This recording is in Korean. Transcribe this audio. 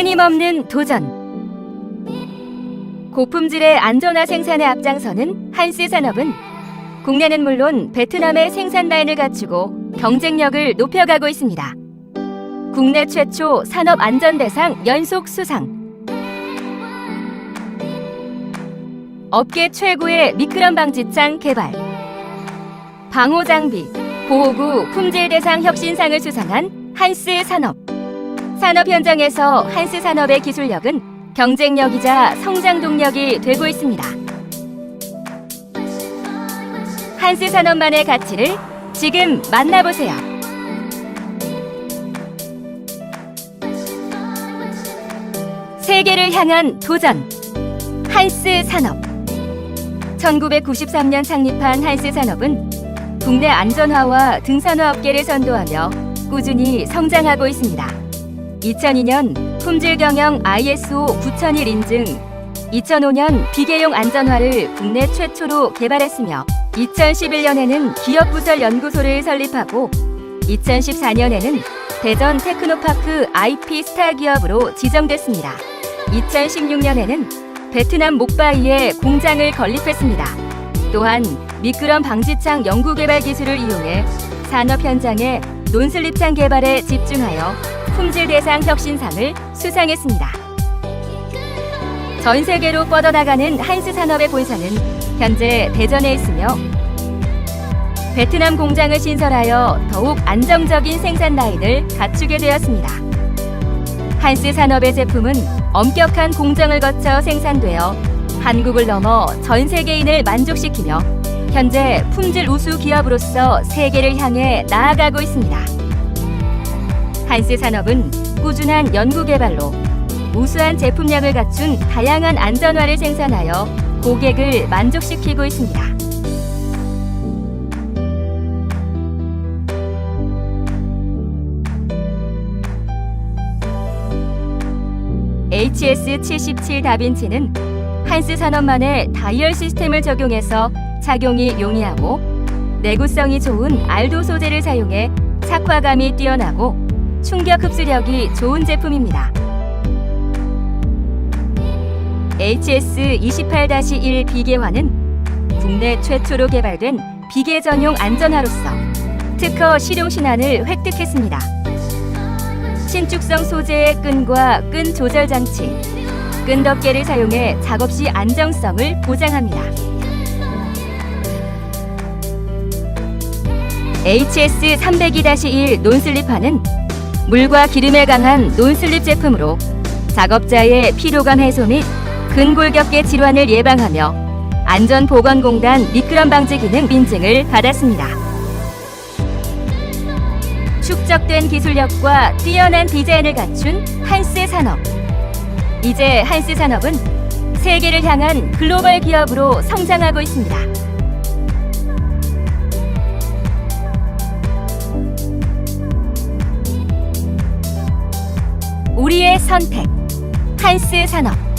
끊임없는 도전. 고품질의 안전화 생산에 앞장서는 한스 산업은 국내는 물론 베트남의 생산 라인을 갖추고 경쟁력을 높여가고 있습니다. 국내 최초 산업 안전 대상 연속 수상. 업계 최고의 미끄럼 방지창 개발. 방호 장비, 보호구 품질 대상 혁신상을 수상한 한스 산업. 산업 현장에서 한스 산업의 기술력은 경쟁력이자 성장 동력이 되고 있습니다. 한스 산업만의 가치를 지금 만나보세요. 세계를 향한 도전. 한스 산업. 1993년 창립한 한스 산업은 국내 안전화와 등산화 업계를 선도하며 꾸준히 성장하고 있습니다. 2002년 품질 경영 ISO 9001 인증, 2005년 비계용 안전화를 국내 최초로 개발했으며 2011년에는 기업부설 연구소를 설립하고 2014년에는 대전 테크노파크 IP 스타 기업으로 지정됐습니다. 2016년에는 베트남 목바이에 공장을 건립했습니다. 또한 미끄럼 방지창 연구개발 기술을 이용해 산업 현장의 논슬립창 개발에 집중하여 품질 대상 혁신상을 수상했습니다. 전 세계로 뻗어나가는 한스 산업의 본사는 현재 대전에 있으며 베트남 공장을 신설하여 더욱 안정적인 생산 라인을 갖추게 되었습니다. 한스 산업의 제품은 엄격한 공정을 거쳐 생산되어 한국을 넘어 전 세계인을 만족시키며 현재 품질 우수 기업으로서 세계를 향해 나아가고 있습니다. 한스 산업은 꾸준한 연구 개발로 우수한 제품량을 갖춘 다양한 안전화를 생산하여 고객을 만족시키고 있습니다. HS77 다빈치는 한스 산업만의 다이얼 시스템을 적용해서 착용이 용이하고 내구성이 좋은 알도 소재를 사용해 착화감이 뛰어나고 충격 흡수력이 좋은 제품입니다. HS28-1 비계화는 국내 최초로 개발된 비계 전용 안전화로서 특허 실용 신안을 획득했습니다. 신축성 소재의 끈과 끈 조절 장치, 끈 덮개를 사용해 작업 시 안정성을 보장합니다. HS302-1 논슬립화는 물과 기름에 강한 논슬립 제품으로 작업자의 피로감 해소 및 근골격계 질환을 예방하며 안전보건공단 미끄럼 방지 기능 인증을 받았습니다. 축적된 기술력과 뛰어난 디자인을 갖춘 한스 산업. 이제 한스 산업은 세계를 향한 글로벌 기업으로 성장하고 있습니다. 우리의 선택. 한스 산업.